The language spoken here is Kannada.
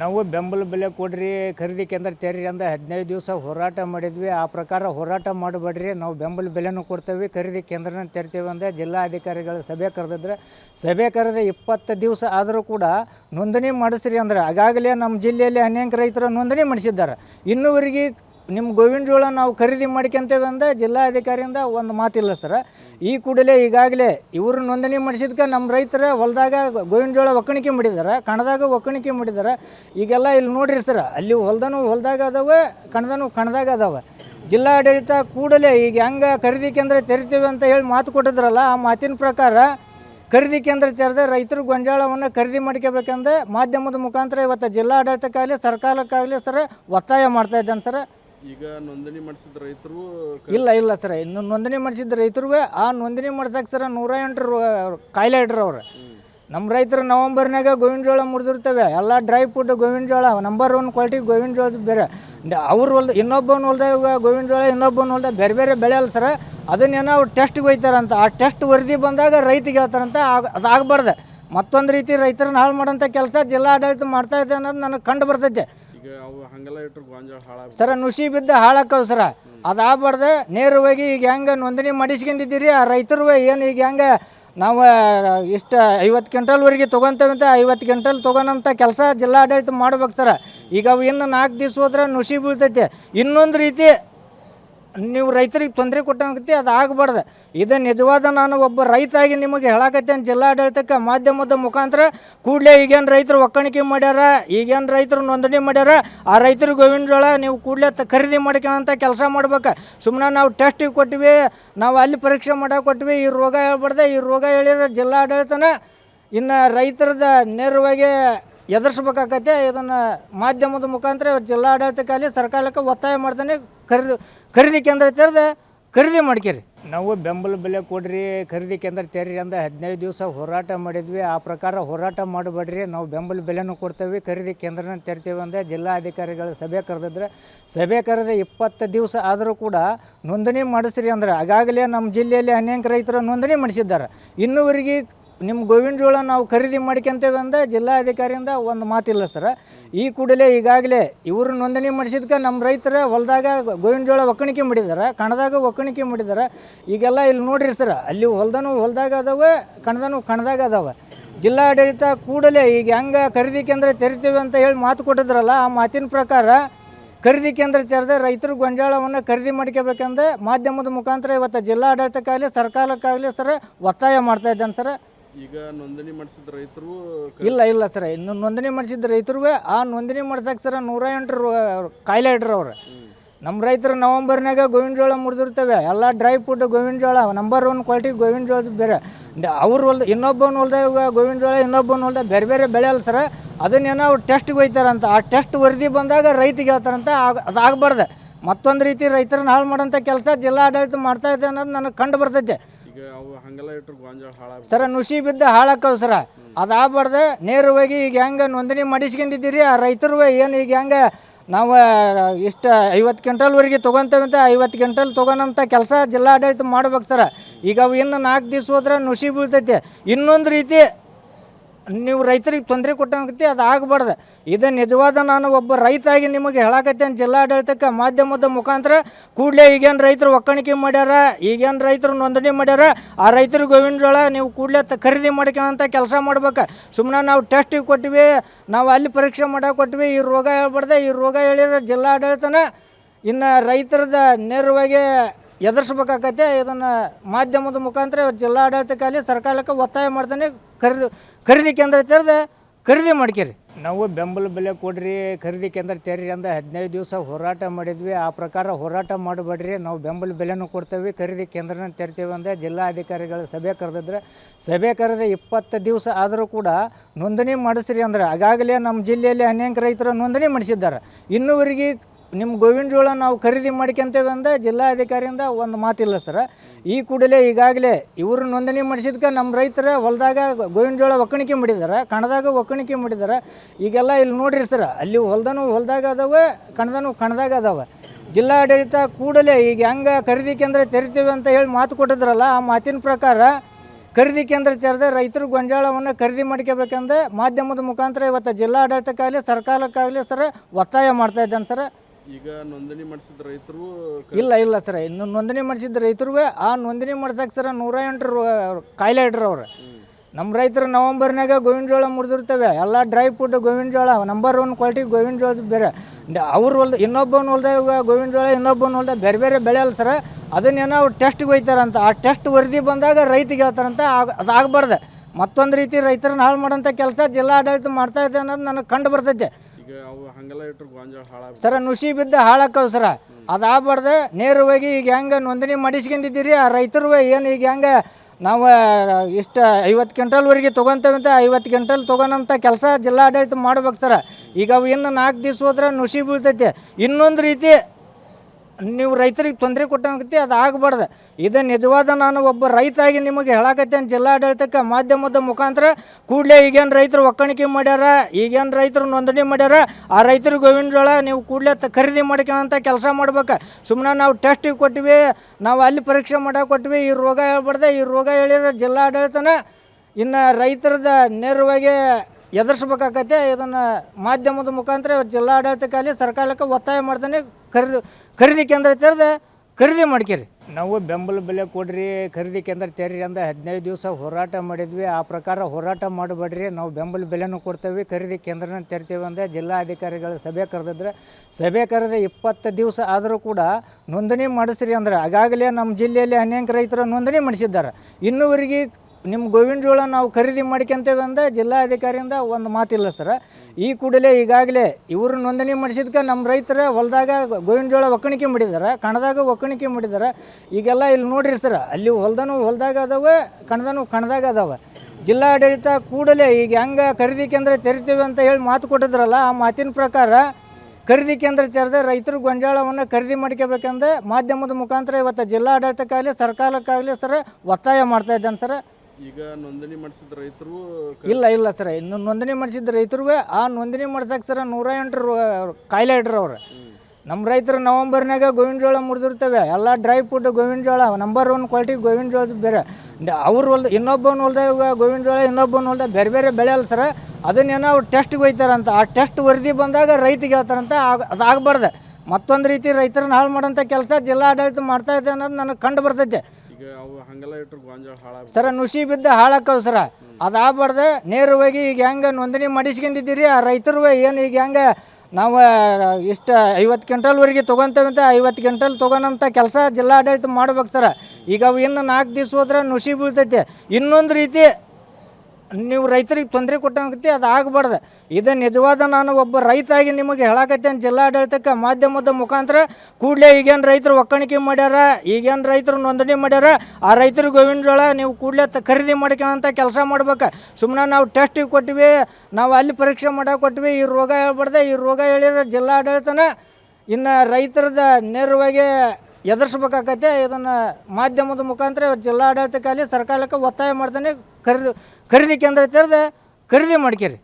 ನಾವು ಬೆಂಬಲ ಬೆಲೆ ಕೊಡ್ರಿ, ಖರೀದಿ ಕೇಂದ್ರ ತೆರೀರಿ ಅಂತ ಹದಿನೈದು ದಿವಸ ಹೋರಾಟ ಮಾಡಿದ್ವಿ. ಆ ಪ್ರಕಾರ ಹೋರಾಟ ಮಾಡಬೇಡ್ರಿ. ನಾವು ಬೆಂಬಲ ಬೆಲೆನೂ ಕೊಡ್ತೇವೆ, ಖರೀದಿ ಕೇಂದ್ರನ ತೆರ್ತೇವೆ ಅಂದರೆ ಜಿಲ್ಲಾಧಿಕಾರಿಗಳ ಸಭೆ ಕರೆದಿದ್ರೆ. ಸಭೆ ಕರೆದ ಇಪ್ಪತ್ತು ದಿವಸ ಆದರೂ ಕೂಡ ನೋಂದಣಿ ಮಾಡಿಸ್ರಿ ಅಂದ್ರೆ, ಆಗಾಗಲೇ ನಮ್ಮ ಜಿಲ್ಲೆಯಲ್ಲಿ ಅನೇಕ ರೈತರು ನೋಂದಣಿ ಮಾಡಿಸಿದ್ದಾರೆ. ಇನ್ನೂವರೆಗೆ ನಿಮ್ಮ ಗೋವಿನ ಜೋಳ ನಾವು ಖರೀದಿ ಮಾಡ್ಕೊಂತೇವೆ ಜಿಲ್ಲಾಧಿಕಾರಿಯಿಂದ ಒಂದು ಮಾತಿಲ್ಲ ಸರ್. ಈ ಕೂಡಲೇ ಈಗಾಗಲೇ ಇವರು ನೋಂದಣಿ ಮಾಡಿಸಿದ್ಕ ನಮ್ಮ ರೈತರ ಹೊಲದಾಗ ಗೋವಿನ ಜೋಳ ಒಕ್ಕಣಿಕೆ ಮಾಡಿದ್ದಾರೆ ಕಣದಾಗ ಒಕ್ಕಣಿಕೆ ಮಾಡಿದ್ದಾರೆ ಈಗೆಲ್ಲ ಇಲ್ಲಿ ನೋಡ್ರಿ ಸರ್, ಅಲ್ಲಿ ಹೊಲ್ದನು ಹೊಲ್ದಾಗ ಅದಾವೆ, ಕಣದನು ಕಣದಾಗ ಅದಾವೆ. ಜಿಲ್ಲಾಡಳಿತ ಕೂಡಲೇ ಈಗ ಹೆಂಗೆ ಖರೀದಿ ಕೇಂದ್ರ ತೆರಿತೀವಿ ಅಂತ ಹೇಳಿ ಮಾತು ಕೊಟ್ಟಿದ್ರಲ್ಲ, ಆ ಮಾತಿನ ಪ್ರಕಾರ ಖರೀದಿ ಕೇಂದ್ರ ತೆರೆದ ರೈತರು ಗೊಂಜಾಳವನ್ನು ಖರೀದಿ ಮಾಡ್ಕೋಬೇಕಂದ್ರೆ ಮಾಧ್ಯಮದ ಮುಖಾಂತರ ಇವತ್ತು ಜಿಲ್ಲಾಡಳಿತಕ್ಕಾಗಲಿ, ಸರ್ಕಾರಕ್ಕಾಗಲಿ ಸರ್ ಒತ್ತಾಯ ಮಾಡ್ತಾ ಇದ್ದಾನೆ ಸರ್. ಈಗ ನೋಂದಣಿ ಮಾಡಿಸಿದ ರೈತರು ಇಲ್ಲ ಇಲ್ಲ ಸರ್. ಇನ್ನು ನೋಂದಣಿ ಮಾಡಿಸಿದ ರೈತರು ಆ ನೋಂದಣಿ ಮಾಡ್ಸಕ್ಕೆ ಸರ ನೂರ ಎಂಟು ಕಾಯಿಲೆ ಇಡ್ರಿ ಅವ್ರು. ನಮ್ಮ ರೈತರು ನವಂಬರ್ನಾಗ ಗೋವಿನ ಜೋಳ ಮುರಿದಿರ್ತವೆ. ಎಲ್ಲ ಡ್ರೈ ಫುಡ್ ಗೋವಿನ ಜೋಳ, ನಂಬರ್ ಒನ್ ಕ್ವಾಲಿಟಿ ಗೋವಿನ ಜೋಳದ ಬೇರೆ. ಅವ್ರ ಹೊಲ್ದ, ಇನ್ನೊಬ್ಬನ ಹೊಲ್ದಾಗ ಗೋವಿನ ಜೋಳ, ಇನ್ನೊಬ್ಬನ ಹೊಲ್ದ ಬೇರೆ ಬೇರೆ ಬೆಳೆ ಅಲ್ಲ ಸರ್. ಅದನ್ನೇನೋ ಅವ್ರು ಟೆಸ್ಟ್ಗೆ ಒಯ್ತಾರಂತ. ಆ ಟೆಸ್ಟ್ ವರದಿ ಬಂದಾಗ ರೈತಿಗೆ ಹೇಳ್ತಾರಂತ. ಆಗ ಅದು ಆಗ್ಬಾರ್ದು. ಮತ್ತೊಂದು ರೀತಿ ರೈತರನ್ನ ಹಾಳು ಮಾಡೋಂಥ ಕೆಲಸ ಜಿಲ್ಲಾಡಳಿತ ಮಾಡ್ತಾ ಇದೆ ಅನ್ನೋದು ನನಗೆ ಕಂಡು ಬರ್ತೈತೆ. ಸರ, ನುಸಿ ಬಿದ್ದ ಹಾಳಾಕವ್ ಸರ. ಅದಾಗಬಾರ್ದು. ನೇರವಾಗಿ ಈಗ ಹೆಂಗೆ ನೋಂದಣಿ ಮಾಡಿಸ್ಕೊಂಡಿದ್ದೀರಿ? ಆ ರೈತರು ಏನು ಈಗ ಹೆಂಗೆ ನಾವು ಇಷ್ಟು ಐವತ್ತು ಕ್ವಿಂಟಲ್ವರೆಗೆ ವರೆಗೆ ಅಂತ ಐವತ್ತು ಕ್ವಿಂಟಲ್ ತೊಗೊಳಂಥ ಕೆಲಸ ಜಿಲ್ಲಾಡಳಿತ ಮಾಡ್ಬೇಕು ಸರ. ಈಗ ಅವು ಇನ್ನು ನಾಲ್ಕು ದಿವ್ಸ ಹೋದ್ರೆ ನುಸಿ ಬೀಳ್ತೈತೆ. ಇನ್ನೊಂದು ರೀತಿ ನೀವು ರೈತರಿಗೆ ತೊಂದರೆ ಕೊಟ್ಟಂಗತಿ, ಅದು ಆಗಬಾರ್ದು. ಇದು ನಿಜವಾದ ನಾನು ಒಬ್ಬ ರೈತಾಗಿ ನಿಮಗೆ ಹೇಳಕತ್ತೇನೆ ಜಿಲ್ಲಾಡಳಿತಕ್ಕೆ ಮಾಧ್ಯಮದ ಮುಖಾಂತರ ಕೂಡಲೇ ಈಗೇನು ರೈತರು ಒಕ್ಕಣಿಕೆ ಮಾಡ್ಯಾರ, ಈಗೇನು ರೈತರು ನೋಂದಣಿ ಮಾಡ್ಯಾರ, ಆ ರೈತರು ಗೋವಿನ ಜೋಳ ನೀವು ಕೂಡಲೇ ತ ಖರೀದಿ ಮಾಡ್ಕೊಳ್ಳೋಂಥ ಕೆಲಸ ಮಾಡ್ಬೇಕು. ಸುಮ್ಮನೆ ನಾವು ಟೆಸ್ಟಿಗೆ ಕೊಟ್ವಿ, ನಾವು ಅಲ್ಲಿ ಪರೀಕ್ಷೆ ಮಾಡಕ್ಕೆ ಕೊಟ್ವಿ, ಈ ರೋಗ ಹೇಳ್ಬಾರ್ದೆ, ಈ ರೋಗ ಹೇಳಿರೋ ಜಿಲ್ಲಾಡಳಿತನ ಇನ್ನು ರೈತರದ ನೇರವಾಗಿ ಎದುರಿಸ್ಬೇಕಾಗತ್ತೆ ಇದನ್ನು ಮಾಧ್ಯಮದ ಮುಖಾಂತರ ಜಿಲ್ಲಾಡಳಿತಕ್ಕಾಗಲಿ ಸರ್ಕಾರಕ್ಕೆ ಒತ್ತಾಯ ಮಾಡ್ತಾನೆ, ಖರೀದಿ ಖರೀದಿ ಕೇಂದ್ರ ತೆರೆದು ಖರೀದಿ ಮಾಡ್ಕೇರಿ. ನಾವು ಬೆಂಬಲ ಬೆಲೆ ಕೊಡ್ರಿ, ಖರೀದಿ ಕೇಂದ್ರ ತೆರೀರಿ ಅಂತ ಹದಿನೈದು ದಿವಸ ಹೋರಾಟ ಮಾಡಿದ್ವಿ. ಆ ಪ್ರಕಾರ ಹೋರಾಟ ಮಾಡಬೇಡ್ರಿ. ನಾವು ಬೆಂಬಲ ಬೆಲೆನೂ ಕೊಡ್ತೇವೆ, ಖರೀದಿ ಕೇಂದ್ರನ ತೆರಿತೀವಿ ಅಂದರೆ ಜಿಲ್ಲಾಧಿಕಾರಿಗಳ ಸಭೆ ಕರೆದಿದ್ರೆ. ಸಭೆ ಕರೆದ ಇಪ್ಪತ್ತು ದಿವಸ ಆದರೂ ಕೂಡ ನೋಂದಣಿ ಮಾಡಿಸ್ರಿ ಅಂದ್ರೆ. ಆಗಾಗಲೇ ನಮ್ಮ ಜಿಲ್ಲೆಯಲ್ಲಿ ಅನೇಕ ರೈತರು ನೋಂದಣಿ ಮಾಡಿಸಿದ್ದಾರೆ. ಇನ್ನೂವರೆಗೆ ನಿಮ್ಮ ಗೋವಿನ ಜೋಳ ನಾವು ಖರೀದಿ ಮಾಡ್ಕೊಂತೇವೆ ಜಿಲ್ಲಾಧಿಕಾರಿಯಿಂದ ಒಂದು ಮಾತಿಲ್ಲ ಸರ್. ಈ ಕೂಡಲೇ ಈಗಾಗಲೇ ಇವರು ನೋಂದಣಿ ಮಾಡಿಸಿದ್ಕೆ ನಮ್ಮ ರೈತರ ಹೊಲದಾಗ ಗೋವಿನ ಜೋಳ ಒಕ್ಕಣಿಕೆ ಮಾಡಿದ್ದಾರೆ ಕಣದಾಗ ಒಕ್ಕಣಿಕೆ ಮಾಡಿದ್ದಾರೆ ಈಗೆಲ್ಲ ಇಲ್ಲಿ ನೋಡ್ರಿ ಸರ್, ಅಲ್ಲಿ ಹೊಲ್ದನು ಹೊಲದಾಗ ಅದಾವೆ, ಕಣದನು ಕಣದಾಗ ಅದಾವೆ. ಜಿಲ್ಲಾಡಳಿತ ಕೂಡಲೇ ಈಗ ಹೆಂಗೆ ಖರೀದಿ ಕೇಂದ್ರ ತೆರಿತೀವಿ ಅಂತ ಹೇಳಿ ಮಾತು ಕೊಟ್ಟಿದ್ರಲ್ಲ, ಆ ಮಾತಿನ ಪ್ರಕಾರ ಖರೀದಿ ಕೇಂದ್ರ ತೆರೆದ ರೈತರು ಗೊಂಜಾಳವನ್ನು ಖರೀದಿ ಮಾಡ್ಕೋಬೇಕಂದ್ರೆ ಮಾಧ್ಯಮದ ಮುಖಾಂತರ ಇವತ್ತು ಜಿಲ್ಲಾಡಳಿತಕ್ಕಾಗಲಿ, ಸರ್ಕಾರಕ್ಕಾಗಲಿ ಸರ್ ಒತ್ತಾಯ ಮಾಡ್ತಾ ಇದ್ದಾನೆ ಸರ್. ಈಗ ನೋಂದಣಿ ಮಾಡಿಸಿದ ರೈತರು ಇಲ್ಲ ಇಲ್ಲ ಸರ್. ಇನ್ನು ನೋಂದಣಿ ಮಾಡಿಸಿದ ರೈತರು ಆ ನೋಂದಣಿ ಮಾಡ್ಸಕ್ಕೆ ಸರ ನೂರ ಎಂಟು ಕಾಯಿಲೆ ಇಡ್ರಿ ಅವ್ರು ನಮ್ಮ ರೈತರು ನವಂಬರ್ನಾಗ ಗೋವಿನ ಜೋಳ ಮುರಿದಿರ್ತವೆ. ಎಲ್ಲ ಡ್ರೈ ಫುಡ್ ಗೋವಿನ ಜೋಳ, ನಂಬರ್ ಒನ್ ಕ್ವಾಲಿಟಿ ಗೋವಿನ ಜೋಳದ ಬೇರೆ. ಅವ್ರ ಹೊಲ್ದ ಇನ್ನೊಬ್ಬನ ಹೊಲ್ದಾಗ ಗೋವಿನ ಜೋಳ, ಇನ್ನೊಬ್ಬನ ಹೊಲ್ದ ಬೇರೆ ಬೇರೆ ಬೆಳೆ ಅಲ್ಲ ಸರ್. ಅದನ್ನೇನೋ ಅವ್ರು ಟೆಸ್ಟ್ಗೆ ಹೋಯ್ತಾರಂತ. ಆ ಟೆಸ್ಟ್ ವರದಿ ಬಂದಾಗ ರೈತಿಗೆ ಹೇಳ್ತಾರಂತ. ಆಗ ಅದು ಆಗಬಾರ್ದು. ಮತ್ತೊಂದು ರೀತಿ ರೈತರನ್ನ ಹಾಳು ಮಾಡೋಂಥ ಕೆಲಸ ಜಿಲ್ಲಾಡಳಿತ ಮಾಡ್ತಾ ಇದೆ ಅನ್ನೋದು ನನಗೆ ಕಂಡು ಬರ್ತೈತೆ. ಸರ, ನುಸಿ ಬಿದ್ದ ಹಾಳಾಕವ್ ಸರ. ಅದು ಆಗ್ಬಾರ್ದು ನೇರವಾಗಿ ಈಗ ಹೆಂಗೆ ನೋಂದಣಿ ಮಾಡಿಸ್ಕೊಂಡಿದ್ದೀರಿ? ಆ ರೈತರು ಏನು ಈಗ ಹೆಂಗೆ ನಾವು ಇಷ್ಟು ಐವತ್ತು ಕ್ವಿಂಟಲ್ವರೆಗೆ ತೊಗೊತೇವೆ ಅಂತ ಐವತ್ತು ಕ್ವಿಂಟಲ್ ತೊಗೊಳಂಥ ಕೆಲಸ ಜಿಲ್ಲಾಡಳಿತ ಮಾಡ್ಬೇಕು ಸರ. ಈಗ ಅವು ಇನ್ನು ನಾಲ್ಕು ದಿವ್ಸ ಹೋದ್ರೆ ನುಸಿ ಬೀಳ್ತೈತೆ. ಇನ್ನೊಂದು ರೀತಿ ನೀವು ರೈತರಿಗೆ ತೊಂದರೆ ಕೊಟ್ಟಂಗತಿ ಅದು ಆಗಬಾರ್ದು. ಇದು ನಿಜವಾದ ನಾನು ಒಬ್ಬ ರೈತಾಗಿ ನಿಮಗೆ ಹೇಳಕತ್ತೇನೆ, ಜಿಲ್ಲಾಡಳಿತಕ್ಕೆ ಮಾಧ್ಯಮದ ಮುಖಾಂತರ ಕೂಡಲೇ ಈಗೇನು ರೈತರು ಒಕ್ಕಣಿಕೆ ಮಾಡ್ಯಾರ, ಈಗೇನು ರೈತರು ನೋಂದಣಿ ಮಾಡ್ಯಾರ, ಆ ರೈತರು ಗೋವಿನ ಜೋಳ ನೀವು ಕೂಡಲೇ ತ ಖರೀದಿ ಮಾಡ್ಕೊಳ್ಳೋಂಥ ಕೆಲಸ ಮಾಡ್ಬೇಕು. ಸುಮ್ಮನೆ ನಾವು ಟೆಸ್ಟಿಗೆ ಕೊಟ್ವಿ ನಾವು ಅಲ್ಲಿ ಪರೀಕ್ಷೆ ಮಾಡಕ್ಕೆ ಕೊಟ್ವಿ ಈ ರೋಗ ಹೇಳ್ಬಾರ್ದೆ, ಈ ರೋಗ ಹೇಳಿದ್ರೆ ಜಿಲ್ಲಾಡಳಿತನ ಇನ್ನು ರೈತರದ ನೇರವಾಗಿ ಎದುರಿಸ್ಬೇಕಾಗತ್ತೆ, ಇದನ್ನು ಮಾಧ್ಯಮದ ಮುಖಾಂತರ ಜಿಲ್ಲಾಡಳಿತಕ್ಕಾಗಲಿ ಸರ್ಕಾರಕ್ಕೆ ಒತ್ತಾಯ ಮಾಡ್ತಾನೆ. ಖರೀದಿ ಖರೀದಿ ಕೇಂದ್ರ ತೆರೆದು ಖರೀದಿ ಮಾಡ್ಕೇರಿ. ನಾವು ಬೆಂಬಲ ಬೆಲೆ ಕೊಡ್ರಿ, ಖರೀದಿ ಕೇಂದ್ರ ತೆರೀರಿ ಅಂದ್ರೆ ಹದಿನೈದು ದಿವಸ ಹೋರಾಟ ಮಾಡಿದ್ವಿ. ಆ ಪ್ರಕಾರ ಹೋರಾಟ ಮಾಡಬೇಡ್ರಿ. ನಾವು ಬೆಂಬಲ ಬೆಲೆನೂ ಕೊಡ್ತೇವೆ, ಖರೀದಿ ಕೇಂದ್ರನ ತೆರಿತೀವಿ ಅಂದರೆ ಜಿಲ್ಲಾಧಿಕಾರಿಗಳ ಸಭೆ ಕರೆದಿದ್ರೆ, ಸಭೆ ಕರೆದ ಇಪ್ಪತ್ತು ದಿವಸ ಆದರೂ ಕೂಡ ನೋಂದಣಿ ಮಾಡಿಸ್ರಿ ಅಂದ್ರೆ, ಆಗಾಗಲೇ ನಮ್ಮ ಜಿಲ್ಲೆಯಲ್ಲಿ ಅನೇಕ ರೈತರು ನೋಂದಣಿ ಮಾಡಿಸಿದ್ದಾರೆ. ಇನ್ನೂವರೆಗೆ ನಿಮ್ಮ ಗೋವಿನ ಜೋಳ ನಾವು ಖರೀದಿ ಮಾಡ್ಕೊಂತೇವೆ ಜಿಲ್ಲಾಧಿಕಾರಿಯಿಂದ ಒಂದು ಮಾತಿಲ್ಲ ಸರ್. ಈ ಕೂಡಲೇ ಈಗಾಗಲೇ ಇವರು ನೋಂದಣಿ ಮಾಡಿಸಿದ್ಕೆ ನಮ್ಮ ರೈತರ ಹೊಲದಾಗ ಗೋವಿನ ಜೋಳ ಒಕ್ಕಣಿಕೆ ಮಾಡಿದ್ದಾರೆ ಕಣದಾಗ ಒಕ್ಕಣಿಕೆ ಮಾಡಿದ್ದಾರೆ ಈಗೆಲ್ಲ ಇಲ್ಲಿ ನೋಡ್ರಿ ಸರ್, ಅಲ್ಲಿ ಹೊಲ್ದನು ಹೊಲ್ದಾಗ ಅದಾವೆ, ಕಣದನು ಕಣದಾಗ ಅದಾವೆ. ಜಿಲ್ಲಾಡಳಿತ ಕೂಡಲೇ ಈಗ ಹೆಂಗೆ ಖರೀದಿ ಕೇಂದ್ರ ತೆರಿತೀವಿ ಅಂತ ಹೇಳಿ ಮಾತು ಕೊಟ್ಟಿದ್ರಲ್ಲ, ಆ ಮಾತಿನ ಪ್ರಕಾರ ಖರೀದಿ ಕೇಂದ್ರ ತೆರೆದ ರೈತರು ಗೊಂಜಾಳವನ್ನು ಖರೀದಿ ಮಾಡ್ಕೋಬೇಕಂದ್ರೆ ಮಾಧ್ಯಮದ ಮುಖಾಂತರ ಇವತ್ತು ಜಿಲ್ಲಾಡಳಿತಕ್ಕಾಗಲಿ, ಸರ್ಕಾರಕ್ಕಾಗಲಿ ಸರ್ ಒತ್ತಾಯ ಮಾಡ್ತಾ ಇದ್ದಾನೆ ಸರ್. ಈಗ ನೋಂದಣಿ ಮಾಡಿಸಿದ ರೈತರು ಇಲ್ಲ ಇಲ್ಲ ಸರ್. ಇನ್ನು ನೋಂದಣಿ ಮಾಡಿಸಿದ ರೈತರು ಆ ನೋಂದಣಿ ಮಾಡ್ಸಕ್ಕೆ ಸರ್ ನೂರ ಎಂಟು ಕಾಯಿಲೆ ಇಡ್ರಿ ಅವ್ರು. ನಮ್ಮ ರೈತರು ನವಂಬರ್ನಾಗ ಗೋವಿನ ಜೋಳ ಮುರಿದಿರ್ತವೆ. ಎಲ್ಲ ಡ್ರೈ ಫುಡ್ ಗೋವಿನ ಜೋಳ ನಂಬರ್ ಒನ್ ಕ್ವಾಲಿಟಿ ಗೋವಿನ ಜೋಳದ ಬೇರೆ. ಅವ್ರ ಹೊಲ್ದ ಇನ್ನೊಬ್ಬನ ಹೊಲ್ದಾಗ ಗೋವಿನ ಜೋಳ, ಇನ್ನೊಬ್ಬನ ಹೊಲ್ದಾಗ ಬೇರೆ ಬೇರೆ ಬೆಳೆ ಅಲ್ಲ ಸರ್, ಅದನ್ನೇನೋ ಅವ್ರು ಟೆಸ್ಟ್ಗೆ ಹೋಯ್ತಾರಂತ ಆ ಟೆಸ್ಟ್ ವರದಿ ಬಂದಾಗ ರೈತಿಗೆ ಹೇಳ್ತಾರಂತ. ಆಗ ಅದು ಆಗಬಾರ್ದು. ಮತ್ತೊಂದು ರೀತಿ ರೈತರನ್ನ ಹಾಳು ಮಾಡೋಂಥ ಕೆಲಸ ಜಿಲ್ಲಾಡಳಿತ ಮಾಡ್ತಾ ಇದೆ ಅನ್ನೋದು ನನಗೆ ಕಂಡು ಬರ್ತೈತೆ. ಸರ, ನುಸಿ ಬಿದ್ದ ಹಾಳಾಕವ್ ಸರ. ಅದು ಆಗ್ಬಾರ್ದು ನೇರವಾಗಿ ಈಗ ಹೆಂಗೆ ನೋಂದಣಿ ಮಾಡಿಸ್ಕೊಂಡಿದ್ದೀರಿ? ಆ ರೈತರು ಏನು ಈಗ ಹೆಂಗೆ ನಾವು ಇಷ್ಟು ಐವತ್ತು ಕ್ವಿಂಟಲ್ವರೆಗೆ ವರೆಗೆ ಅಂತ ಐವತ್ತು ಕ್ವಿಂಟಲ್ ತೊಗೊಳಂಥ ಕೆಲಸ ಜಿಲ್ಲಾಡಳಿತ ಮಾಡ್ಬೇಕು ಸರ. ಈಗ ಅವು ಇನ್ನು ನಾಲ್ಕು ದಿವ್ಸ ಹೋದ್ರೆ ನುಸಿ ಬೀಳ್ತೈತೆ. ಇನ್ನೊಂದು ರೀತಿ ನೀವು ರೈತರಿಗೆ ತೊಂದರೆ ಕೊಟ್ಟಂಗತಿ, ಅದು ಆಗಬಾರ್ದು. ಇದು ನಿಜವಾದ ನಾನು ಒಬ್ಬ ರೈತಾಗಿ ನಿಮಗೆ ಹೇಳಕತ್ತೇನೆ ಜಿಲ್ಲಾಡಳಿತಕ್ಕೆ ಮಾಧ್ಯಮದ ಮುಖಾಂತರ ಕೂಡಲೇ ಈಗೇನು ರೈತರು ಒಕ್ಕಣಿಕೆ ಮಾಡ್ಯಾರ, ಈಗೇನು ರೈತರು ನೋಂದಣಿ ಮಾಡ್ಯಾರ, ಆ ರೈತರು ಗೋವಿನ ಜೋಳ ನೀವು ಕೂಡಲೇ ಖರೀದಿ ಮಾಡ್ಕೊಳ್ಳೋಂಥ ಕೆಲಸ ಮಾಡ್ಬೇಕು. ಸುಮ್ಮನೆ ನಾವು ಟೆಸ್ಟಿಗೆ ಕೊಟ್ಟಿವಿ ನಾವು ಅಲ್ಲಿ ಪರೀಕ್ಷೆ ಮಾಡಕ್ಕೆ ಕೊಟ್ಟಿವಿ ಈ ರೋಗ ಹೇಳ್ಬಾರ್ದೆ, ಈ ರೋಗ ಹೇಳಿರೋ ಜಿಲ್ಲಾಡಳಿತನ ಇನ್ನು ರೈತರದ ನೇರವಾಗಿ ಎದುರಿಸ್ಬೇಕಾಗತ್ತೆ, ಇದನ್ನು ಮಾಧ್ಯಮದ ಮುಖಾಂತರ ಜಿಲ್ಲಾಡಳಿತಕ್ಕಾಗಲಿ ಸರ್ಕಾರಕ್ಕೆ ಒತ್ತಾಯ ಮಾಡ್ತಾನೆ. ಖರೀದಿ ಖರೀದಿ ಕೇಂದ್ರ ತೆರೆದು ಖರೀದಿ ಮಾಡ್ಕೇರಿ. ನಾವು ಬೆಂಬಲ ಬೆಲೆ ಕೊಡ್ರಿ, ಖರೀದಿ ಕೇಂದ್ರ ತೆರೀರಿ ಅಂದ್ರೆ ಹದಿನೈದು ದಿವಸ ಹೋರಾಟ ಮಾಡಿದ್ವಿ. ಆ ಪ್ರಕಾರ ಹೋರಾಟ ಮಾಡಬೇಡ್ರಿ. ನಾವು ಬೆಂಬಲ ಬೆಲೆನೂ ಕೊಡ್ತೇವೆ, ಖರೀದಿ ಕೇಂದ್ರನ ತೆರಿತೀವಿ ಅಂದರೆ ಜಿಲ್ಲಾಧಿಕಾರಿಗಳ ಸಭೆ ಕರೆದಿದ್ರೆ. ಸಭೆ ಕರೆದ ಇಪ್ಪತ್ತು ದಿವಸ ಆದರೂ ಕೂಡ ನೋಂದಣಿ ಮಾಡಿಸ್ರಿ ಅಂದ್ರೆ, ಆಗಾಗಲೇ ನಮ್ಮ ಜಿಲ್ಲೆಯಲ್ಲಿ ಅನೇಕ ರೈತರು ನೋಂದಣಿ ಮಾಡಿಸಿದ್ದಾರೆ. ಇನ್ನೂವರೆಗೆ ನಿಮ್ಮ ಗೋವಿನ ಜೋಳ ನಾವು ಖರೀದಿ ಮಾಡ್ಕೊಂತೇವಂದ ಜಿಲ್ಲಾಧಿಕಾರಿಯಿಂದ ಒಂದು ಮಾತಿಲ್ಲ ಸರ್. ಈ ಕೂಡಲೇ ಈಗಾಗಲೇ ಇವರು ನೋಂದಣಿ ಮಾಡಿಸಿದ್ಕೆ ನಮ್ಮ ರೈತರ ಹೊಲದಾಗ ಗೋವಿನ ಜೋಳ ಒಕ್ಕಣಿಕೆ ಮಾಡಿದ್ದಾರೆ ಕಣದಾಗ ಒಕ್ಕಣಿಕೆ ಮಾಡಿದ್ದಾರೆ ಈಗೆಲ್ಲ ಇಲ್ಲಿ ನೋಡ್ರಿ ಸರ್, ಅಲ್ಲಿ ಹೊಲ್ದನೂ ಹೊಲದಾಗ ಅದಾವೆ, ಕಣದನು ಕಣದಾಗ ಅದಾವೆ. ಜಿಲ್ಲಾಡಳಿತ ಕೂಡಲೇ ಈಗ ಹೆಂಗೆ ಖರೀದಿ ಕೇಂದ್ರ ತೆರಿತೀವಿ ಅಂತ ಹೇಳಿ ಮಾತು ಕೊಟ್ಟಿದ್ರಲ್ಲ, ಆ ಮಾತಿನ ಪ್ರಕಾರ ಖರೀದಿ ಕೇಂದ್ರ ತೆರೆದ ರೈತರು ಗೊಂಜಾಳವನ್ನು ಖರೀದಿ ಮಾಡ್ಕೋಬೇಕಂದ್ರೆ ಮಾಧ್ಯಮದ ಮುಖಾಂತರ ಇವತ್ತು ಜಿಲ್ಲಾಡಳಿತಕ್ಕಾಗಲಿ, ಸರ್ಕಾರಕ್ಕಾಗಲಿ ಸರ್ ಒತ್ತಾಯ ಮಾಡ್ತಾ ಇದ್ದಾನೆ ಸರ್. ಈಗ ನೋಂದಣಿ ಮಾಡಿಸಿದ ರೈತರು ಇಲ್ಲ ಇಲ್ಲ ಸರ್. ಇನ್ನು ನೋಂದಣಿ ಮಾಡಿಸಿದ ರೈತರು ಆ ನೋಂದಣಿ ಮಾಡ್ಸಕ್ಕೆ ಸರ್ ನೂರ ಎಂಟು ರೂ ಕಾಯಿಲೆ ಇಡ್ರಿ ಅವ್ರು. ನಮ್ಮ ರೈತರು ನವಂಬರ್ನಾಗ ಗೋವಿನ ಜೋಳ ಮುರಿದಿರ್ತವೆ. ಎಲ್ಲ ಡ್ರೈ ಫುಡ್ ಗೋವಿನ ಜೋಳ ನಂಬರ್ ಒನ್ ಕ್ವಾಲಿಟಿ ಗೋವಿನ ಜೋಳದ ಬೇರೆ. ಅವ್ರ ಹೊಲ್ದ ಇನ್ನೊಬ್ಬನ ಹೊಲ್ದಾಗ ಗೋವಿನ ಜೋಳ, ಇನ್ನೊಬ್ಬನ ಹೊಲ್ದಾಗ ಬೇರೆ ಬೇರೆ ಬೆಳೆ ಅಲ್ಲ ಸರ್. ಅದನ್ನೇನೋ ಅವ್ರು ಟೆಸ್ಟ್ಗೆ ಹೋಯ್ತಾರಂತ. ಆ ಟೆಸ್ಟ್ ವರದಿ ಬಂದಾಗ ರೈತಿಗೆ ಹೇಳ್ತಾರಂತ. ಆಗ ಅದು ಆಗಬಾರ್ದು. ಮತ್ತೊಂದು ರೀತಿ ರೈತರನ್ನ ಹಾಳು ಮಾಡೋಂಥ ಕೆಲಸ ಜಿಲ್ಲಾಡಳಿತ ಮಾಡ್ತಾ ಇದೆ ಅನ್ನೋದು ನನಗೆ ಕಂಡು ಬರ್ತೈತೆ. ಸರ ನುಸಿ ಬಿದ್ದ ಹಾಳಾಕವ್ ಸರ. ಅದು ಆಗ್ಬಾರ್ದು, ನೇರವಾಗಿ ಈಗ ಹೆಂಗೆ ನೋಂದಣಿ ಮಾಡಿಸ್ಕೊಂಡಿದ್ದೀರಿ, ಆ ರೈತರು ಏನು ಈಗ ಹೆಂಗೆ ನಾವು ಇಷ್ಟು ಐವತ್ತು ಕ್ವಿಂಟಲ್ವರೆಗೆ ವರೆಗೆ ಅಂತ ಐವತ್ತು ಕ್ವಿಂಟಲ್ ತೊಗೊಳಂಥ ಕೆಲಸ ಜಿಲ್ಲಾಡಳಿತ ಮಾಡ್ಬೇಕು ಸರ. ಈಗ ಅವು ಇನ್ನು ನಾಲ್ಕು ದಿವ್ಸ ಹೋದ್ರೆ ನುಸಿ ಬೀಳ್ತೈತೆ ಇನ್ನೊಂದು ರೀತಿ ನೀವು ರೈತರಿಗೆ ತೊಂದರೆ ಕೊಟ್ಟಂಗತಿ, ಅದು ಆಗಬಾರ್ದು. ಇದು ನಿಜವಾದ ನಾನು ಒಬ್ಬ ರೈತಾಗಿ ನಿಮಗೆ ಹೇಳಕತ್ತೇನೆ ಜಿಲ್ಲಾಡಳಿತಕ್ಕೆ ಮಾಧ್ಯಮದ ಮುಖಾಂತರ ಕೂಡಲೇ ಈಗೇನು ರೈತರು ಒಕ್ಕಣಿಕೆ ಮಾಡ್ಯಾರ, ಈಗೇನು ರೈತರು ನೋಂದಣಿ ಮಾಡ್ಯಾರ, ಆ ರೈತರು ಗೋವಿನ ಜೋಳ ನೀವು ಕೂಡಲೇ ತ ಖರೀದಿ ಮಾಡ್ಕೊಳ್ಳೋಂಥ ಕೆಲಸ ಮಾಡ್ಬೇಕು. ಸುಮ್ಮನೆ ನಾವು ಟೆಸ್ಟಿಗೆ ಕೊಟ್ಟಿವಿ ನಾವು ಅಲ್ಲಿ ಪರೀಕ್ಷೆ ಮಾಡಕ್ಕೆ ಕೊಟ್ಟಿವಿ ಈ ರೋಗ ಹೇಳ್ಬಾರ್ದೆ, ಈ ರೋಗ ಹೇಳಿರೋ ಜಿಲ್ಲಾಡಳಿತನ ಇನ್ನು ರೈತರದ ನೇರವಾಗಿ ಎದುರಿಸ್ಬೇಕಾಗತ್ತೆ ಇದನ್ನು ಮಾಧ್ಯಮದ ಮುಖಾಂತರ ಜಿಲ್ಲಾಡಳಿತಕ್ಕಾಗಲಿ ಸರ್ಕಾರಕ್ಕೆ ಒತ್ತಾಯ ಮಾಡ್ತಾನೆ, ಖರೀದಿ ಖರೀದಿ ಕೇಂದ್ರ ತೆರೆದು ಖರೀದಿ ಮಾಡ್ಕೇರಿ.